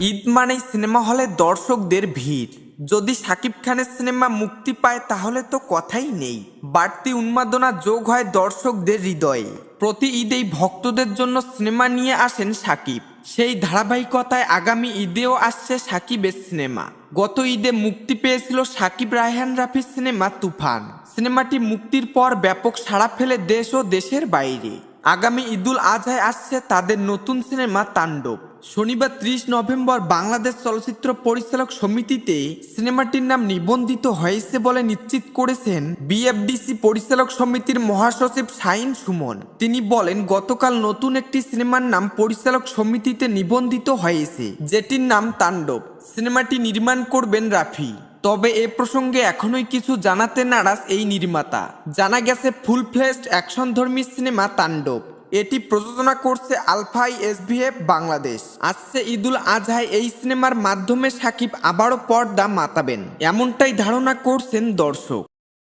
ঈদ মানেই সিনেমা হলে দর্শকদের ভিড়। যদি শাকিব খানের সিনেমা মুক্তি পায়, তাহলে তো কথাই নেই। বাড়তি উন্মাদনা যোগ হয় দর্শকদের হৃদয়ে। প্রতি ঈদেই ভক্তদের জন্য সিনেমা নিয়ে আসেন শাকিব সেই ধারাবাহিকতায় আগামী ঈদেও আসছে সাকিবের সিনেমা। গত ঈদে মুক্তি পেয়েছিল সাকিব রায়হান রাফির সিনেমা তুফান। সিনেমাটি মুক্তির পর ব্যাপক সাড়া ফেলে দেশ ও দেশের বাইরে। আগামী ঈদুল আজহায় আসছে তাদের নতুন সিনেমা তাণ্ডব। শনিবার ত্রিশ নভেম্বর বাংলাদেশ চলচ্চিত্র পরিচালক সমিতিতে সিনেমাটির নাম নিবন্ধিত হয়েছে বলে নিশ্চিত করেছেন বিএফডিসি পরিচালক সমিতির মহাসচিব শাইন সুমন। তিনি বলেন, গতকাল নতুন একটি সিনেমার নাম পরিচালক সমিতিতে নিবন্ধিত হয়েছে, যেটির নাম তাণ্ডব। সিনেমাটি নির্মাণ করবেন রাফি। তবে এ প্রসঙ্গে এখনোই কিছু জানাতে নারাজ এই নির্মাতা। জানা গেছে ফুল ফ্লেসড অ্যাকশনধর্মী সিনেমা তাণ্ডব। এটি প্রযোজনা করছে আলফাই এসভিএফ বাংলাদেশ। আসছে ঈদুল আজহায় এই সিনেমার মাধ্যমে সাকিব আবারও পর্দা মাতাবেন। এমনটাই ধারণা করছেন দর্শক।